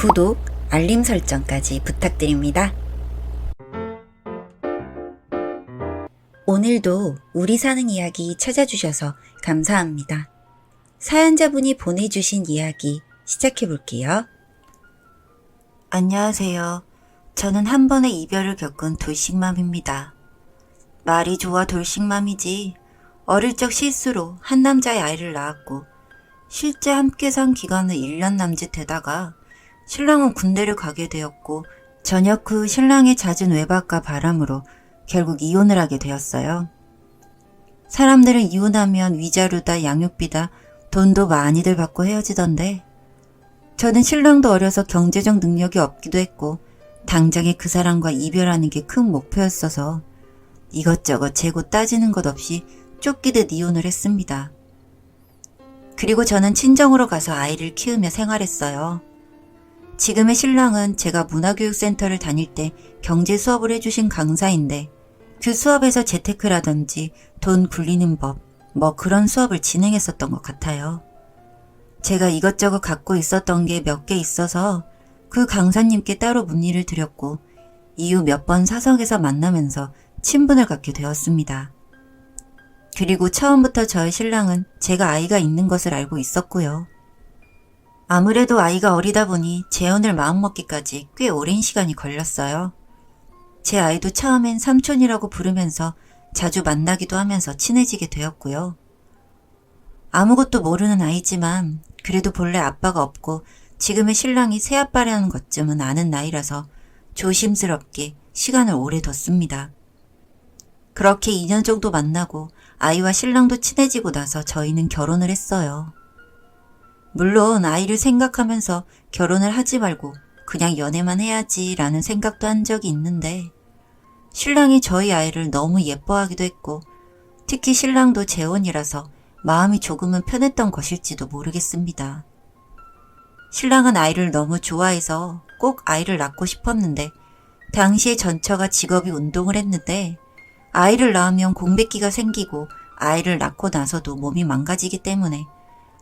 구독, 알림 설정까지 부탁드립니다. 오늘도 우리 사는 이야기 찾아주셔서 감사합니다. 사연자분이 보내주신 이야기 시작해 볼게요. 안녕하세요. 저는 한 번의 이별을 겪은 돌싱맘입니다. 말이 좋아 돌싱맘이지. 어릴 적 실수로 한 남자의 아이를 낳았고, 실제 함께 산 기간은 1년 남짓 되다가, 신랑은 군대를 가게 되었고, 저녁 후 신랑의 잦은 외박과 바람으로 결국 이혼을 하게 되었어요. 사람들은 이혼하면 위자료다 양육비다 돈도 많이들 받고 헤어지던데, 저는 신랑도 어려서 경제적 능력이 없기도 했고, 당장에 그 사람과 이별하는 게 큰 목표였어서 이것저것 재고 따지는 것 없이 쫓기듯 이혼을 했습니다. 그리고 저는 친정으로 가서 아이를 키우며 생활했어요. 지금의 신랑은 제가 문화교육센터를 다닐 때 경제 수업을 해주신 강사인데 그 수업에서 재테크라든지 돈 굴리는 법, 뭐 그런 수업을 진행했었던 것 같아요. 제가 이것저것 갖고 있었던 게 몇 개 있어서 그 강사님께 따로 문의를 드렸고 이후 몇 번 사석에서 만나면서 친분을 갖게 되었습니다. 그리고 처음부터 저의 신랑은 제가 아이가 있는 것을 알고 있었고요. 아무래도 아이가 어리다 보니 재혼을 마음먹기까지 꽤 오랜 시간이 걸렸어요. 제 아이도 처음엔 삼촌이라고 부르면서 자주 만나기도 하면서 친해지게 되었고요. 아무것도 모르는 아이지만 그래도 본래 아빠가 없고 지금의 신랑이 새아빠라는 것쯤은 아는 나이라서 조심스럽게 시간을 오래 뒀습니다. 그렇게 2년 정도 만나고 아이와 신랑도 친해지고 나서 저희는 결혼을 했어요. 물론 아이를 생각하면서 결혼을 하지 말고 그냥 연애만 해야지 라는 생각도 한 적이 있는데 신랑이 저희 아이를 너무 예뻐하기도 했고 특히 신랑도 재혼이라서 마음이 조금은 편했던 것일지도 모르겠습니다. 신랑은 아이를 너무 좋아해서 꼭 아이를 낳고 싶었는데 당시에 전처가 직업이 운동을 했는데 아이를 낳으면 공백기가 생기고 아이를 낳고 나서도 몸이 망가지기 때문에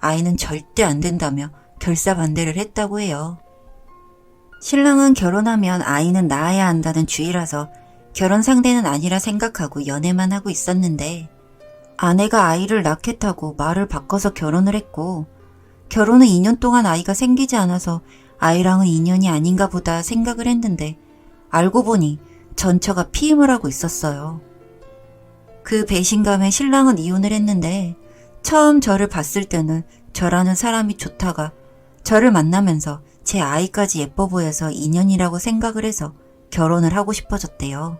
아이는 절대 안 된다며 결사반대를 했다고 해요. 신랑은 결혼하면 아이는 낳아야 한다는 주의라서 결혼 상대는 아니라 생각하고 연애만 하고 있었는데 아내가 아이를 낳겠다고 말을 바꿔서 결혼을 했고 결혼은 2년 동안 아이가 생기지 않아서 아이랑은 인연이 아닌가 보다 생각을 했는데 알고 보니 전처가 피임을 하고 있었어요. 그 배신감에 신랑은 이혼을 했는데 처음 저를 봤을 때는 저라는 사람이 좋다가 저를 만나면서 제 아이까지 예뻐 보여서 인연이라고 생각을 해서 결혼을 하고 싶어졌대요.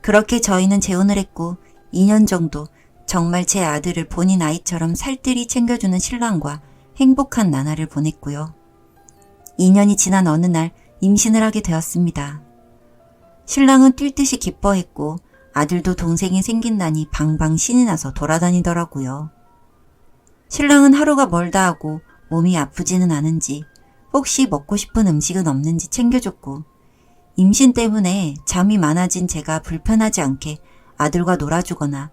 그렇게 저희는 재혼을 했고 2년 정도 정말 제 아들을 본인 아이처럼 살뜰히 챙겨주는 신랑과 행복한 나날을 보냈고요. 2년이 지난 어느 날 임신을 하게 되었습니다. 신랑은 뛸 듯이 기뻐했고 아들도 동생이 생긴다니 방방 신이 나서 돌아다니더라고요. 신랑은 하루가 멀다 하고 몸이 아프지는 않은지 혹시 먹고 싶은 음식은 없는지 챙겨줬고 임신 때문에 잠이 많아진 제가 불편하지 않게 아들과 놀아주거나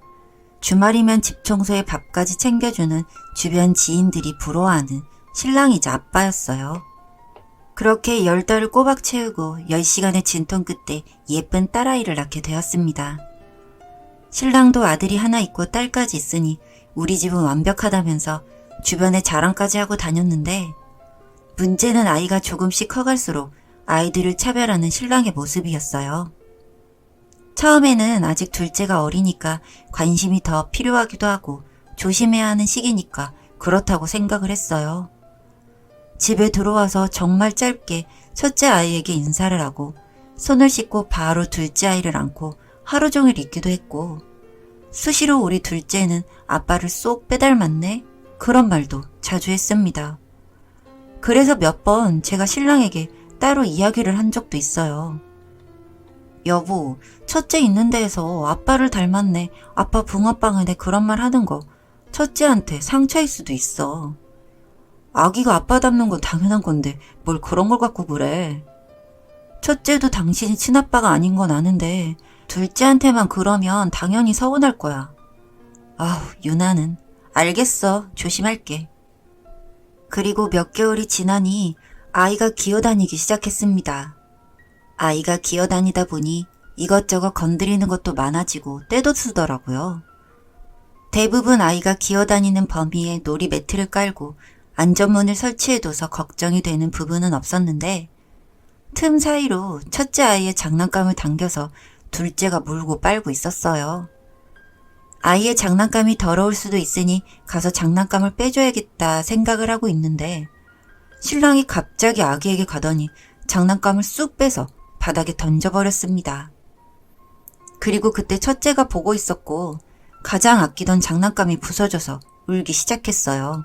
주말이면 집 청소에 밥까지 챙겨주는 주변 지인들이 부러워하는 신랑이자 아빠였어요. 그렇게 열 달을 꼬박 채우고 10시간의 진통 끝에 예쁜 딸아이를 낳게 되었습니다. 신랑도 아들이 하나 있고 딸까지 있으니 우리 집은 완벽하다면서 주변에 자랑까지 하고 다녔는데 문제는 아이가 조금씩 커갈수록 아이들을 차별하는 신랑의 모습이었어요. 처음에는 아직 둘째가 어리니까 관심이 더 필요하기도 하고 조심해야 하는 시기니까 그렇다고 생각을 했어요. 집에 들어와서 정말 짧게 첫째 아이에게 인사를 하고 손을 씻고 바로 둘째 아이를 안고 하루 종일 있기도 했고 수시로 우리 둘째는 아빠를 쏙 빼닮았네 그런 말도 자주 했습니다. 그래서 몇 번 제가 신랑에게 따로 이야기를 한 적도 있어요. 여보, 첫째 있는 데에서 아빠를 닮았네. 아빠 붕어빵이네. 그런 말 하는 거 첫째한테 상처일 수도 있어. 아기가 아빠 닮는 건 당연한 건데 뭘 그런 걸 갖고 그래. 첫째도 당신이 친아빠가 아닌 건 아는데 둘째한테만 그러면 당연히 서운할 거야. 아우, 유나는. 알겠어. 조심할게. 그리고 몇 개월이 지나니 아이가 기어다니기 시작했습니다. 아이가 기어다니다 보니 이것저것 건드리는 것도 많아지고 때도 쓰더라고요. 대부분 아이가 기어다니는 범위에 놀이 매트를 깔고 안전문을 설치해둬서 걱정이 되는 부분은 없었는데 틈 사이로 첫째 아이의 장난감을 당겨서 둘째가 물고 빨고 있었어요. 아이의 장난감이 더러울 수도 있으니 가서 장난감을 빼줘야겠다 생각을 하고 있는데 신랑이 갑자기 아기에게 가더니 장난감을 쑥 빼서 바닥에 던져버렸습니다. 그리고 그때 첫째가 보고 있었고 가장 아끼던 장난감이 부서져서 울기 시작했어요.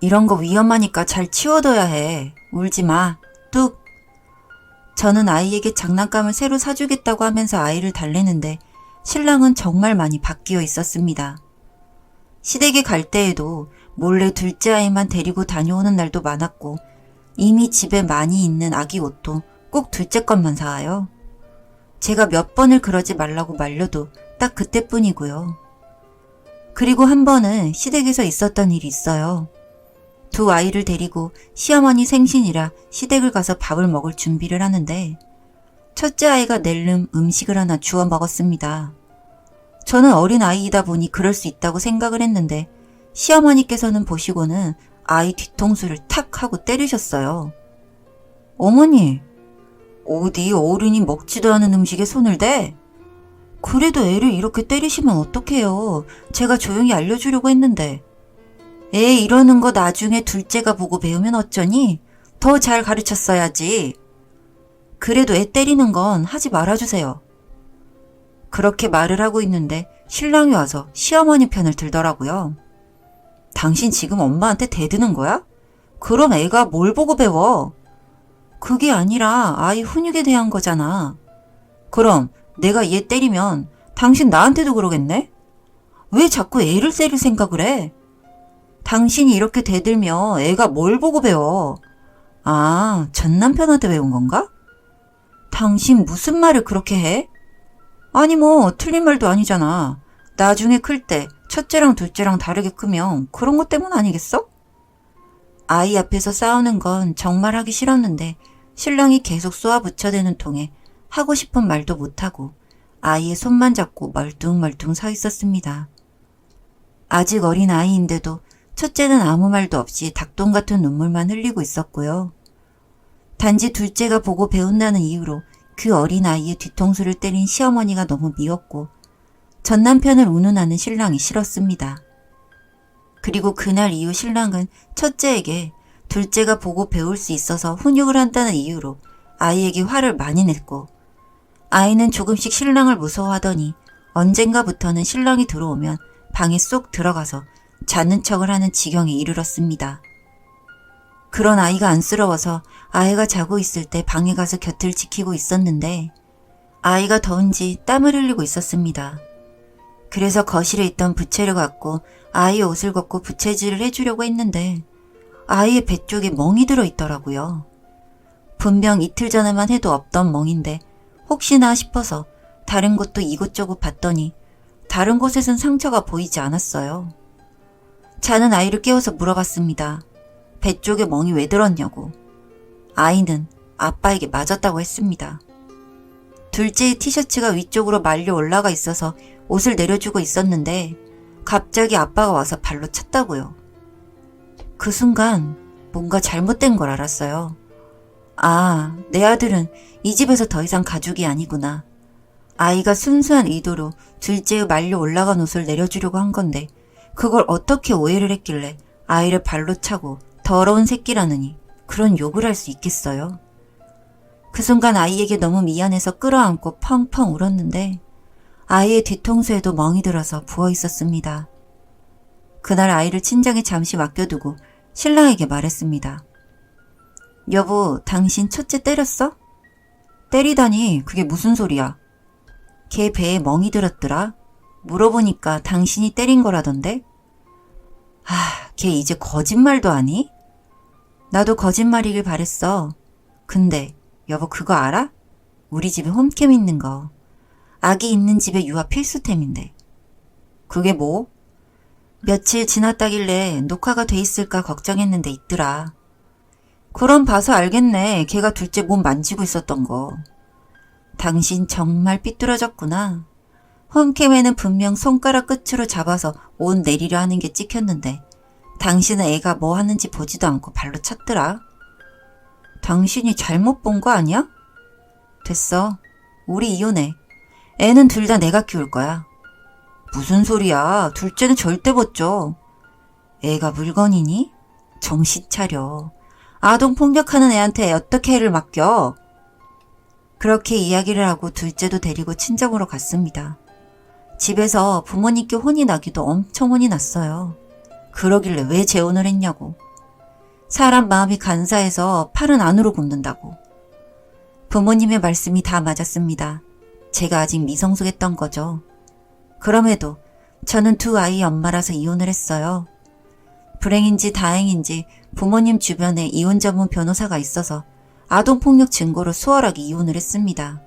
이런 거 위험하니까 잘 치워둬야 해. 울지 마. 뚝. 저는 아이에게 장난감을 새로 사주겠다고 하면서 아이를 달래는데 신랑은 정말 많이 바뀌어 있었습니다. 시댁에 갈 때에도 몰래 둘째 아이만 데리고 다녀오는 날도 많았고 이미 집에 많이 있는 아기 옷도 꼭 둘째 것만 사와요. 제가 몇 번을 그러지 말라고 말려도 딱 그때뿐이고요. 그리고 한 번은 시댁에서 있었던 일이 있어요. 두 아이를 데리고 시어머니 생신이라 시댁을 가서 밥을 먹을 준비를 하는데 첫째 아이가 낼름 음식을 하나 주워 먹었습니다. 저는 어린 아이이다 보니 그럴 수 있다고 생각을 했는데 시어머니께서는 보시고는 아이 뒤통수를 탁 하고 때리셨어요. 어머니, 어디 어른이 먹지도 않은 음식에 손을 대? 그래도 애를 이렇게 때리시면 어떡해요. 제가 조용히 알려주려고 했는데. 애 이러는 거 나중에 둘째가 보고 배우면 어쩌니? 더 잘 가르쳤어야지. 그래도 애 때리는 건 하지 말아주세요. 그렇게 말을 하고 있는데 신랑이 와서 시어머니 편을 들더라고요. 당신 지금 엄마한테 대드는 거야? 그럼 애가 뭘 보고 배워? 그게 아니라 아이 훈육에 대한 거잖아. 그럼 내가 얘 때리면 당신 나한테도 그러겠네? 왜 자꾸 애를 때릴 생각을 해? 당신이 이렇게 대들면 애가 뭘 보고 배워? 아, 전 남편한테 배운 건가? 당신 무슨 말을 그렇게 해? 아니 뭐 틀린 말도 아니잖아. 나중에 클 때 첫째랑 둘째랑 다르게 크면 그런 것 때문 아니겠어? 아이 앞에서 싸우는 건 정말 하기 싫었는데 신랑이 계속 쏘아붙여대는 통에 하고 싶은 말도 못하고 아이의 손만 잡고 멀뚱멀뚱 서 있었습니다. 아직 어린 아이인데도 첫째는 아무 말도 없이 닭똥 같은 눈물만 흘리고 있었고요. 단지 둘째가 보고 배운다는 이유로 그 어린 아이의 뒤통수를 때린 시어머니가 너무 미웠고 전 남편을 운운하는 신랑이 싫었습니다. 그리고 그날 이후 신랑은 첫째에게 둘째가 보고 배울 수 있어서 훈육을 한다는 이유로 아이에게 화를 많이 냈고 아이는 조금씩 신랑을 무서워하더니 언젠가부터는 신랑이 들어오면 방에 쏙 들어가서 자는 척을 하는 지경에 이르렀습니다. 그런 아이가 안쓰러워서 아이가 자고 있을 때 방에 가서 곁을 지키고 있었는데 아이가 더운지 땀을 흘리고 있었습니다. 그래서 거실에 있던 부채를 갖고 아이의 옷을 걷고 부채질을 해주려고 했는데 아이의 배 쪽에 멍이 들어 있더라고요. 분명 이틀 전에만 해도 없던 멍인데 혹시나 싶어서 다른 곳도 이곳저곳 봤더니 다른 곳에선 상처가 보이지 않았어요. 자는 아이를 깨워서 물어봤습니다. 배 쪽에 멍이 왜 들었냐고. 아이는 아빠에게 맞았다고 했습니다. 둘째의 티셔츠가 위쪽으로 말려 올라가 있어서 옷을 내려주고 있었는데 갑자기 아빠가 와서 발로 찼다고요. 그 순간 뭔가 잘못된 걸 알았어요. 아, 내 아들은 이 집에서 더 이상 가족이 아니구나. 아이가 순수한 의도로 둘째의 말려 올라간 옷을 내려주려고 한 건데 그걸 어떻게 오해를 했길래 아이를 발로 차고 더러운 새끼라느니 그런 욕을 할 수 있겠어요? 그 순간 아이에게 너무 미안해서 끌어안고 펑펑 울었는데 아이의 뒤통수에도 멍이 들어서 부어 있었습니다. 그날 아이를 친정에 잠시 맡겨두고 신랑에게 말했습니다. 여보, 당신 첫째 때렸어? 때리다니 그게 무슨 소리야? 걔 배에 멍이 들었더라. 물어보니까 당신이 때린 거라던데? 아, 걔 이제 거짓말도 하니? 나도 거짓말이길 바랬어. 근데 여보 그거 알아? 우리 집에 홈캠 있는 거. 아기 있는 집에 유아 필수템인데. 그게 뭐? 며칠 지났다길래 녹화가 돼 있을까 걱정했는데 있더라. 그럼 봐서 알겠네. 걔가 둘째 몸 만지고 있었던 거. 당신 정말 삐뚤어졌구나. 홈캠에는 분명 손가락 끝으로 잡아서 옷 내리려 하는 게 찍혔는데 당신은 애가 뭐 하는지 보지도 않고 발로 찼더라. 당신이 잘못 본 거 아니야? 됐어. 우리 이혼해. 애는 둘 다 내가 키울 거야. 무슨 소리야. 둘째는 절대 못 줘. 애가 물건이니? 정신 차려. 아동 폭력하는 애한테 어떻게 애를 맡겨? 그렇게 이야기를 하고 둘째도 데리고 친정으로 갔습니다. 집에서 부모님께 혼이 나기도 엄청 혼이 났어요. 그러길래 왜 재혼을 했냐고. 사람 마음이 간사해서 팔은 안으로 굽는다고. 부모님의 말씀이 다 맞았습니다. 제가 아직 미성숙했던 거죠. 그럼에도 저는 두 아이 엄마라서 이혼을 했어요. 불행인지 다행인지 부모님 주변에 이혼 전문 변호사가 있어서 아동폭력 증거로 수월하게 이혼을 했습니다.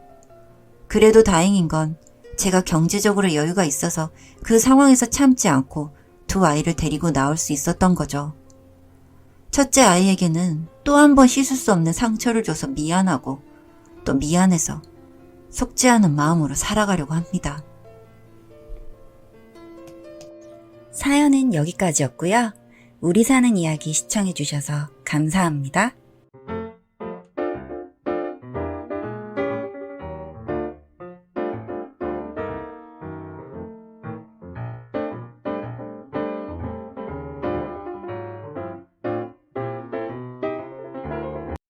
그래도 다행인 건 제가 경제적으로 여유가 있어서 그 상황에서 참지 않고 두 아이를 데리고 나올 수 있었던 거죠. 첫째 아이에게는 또 한 번 씻을 수 없는 상처를 줘서 미안하고 또 미안해서 속지 않은 마음으로 살아가려고 합니다. 사연은 여기까지였고요. 우리 사는 이야기 시청해주셔서 감사합니다.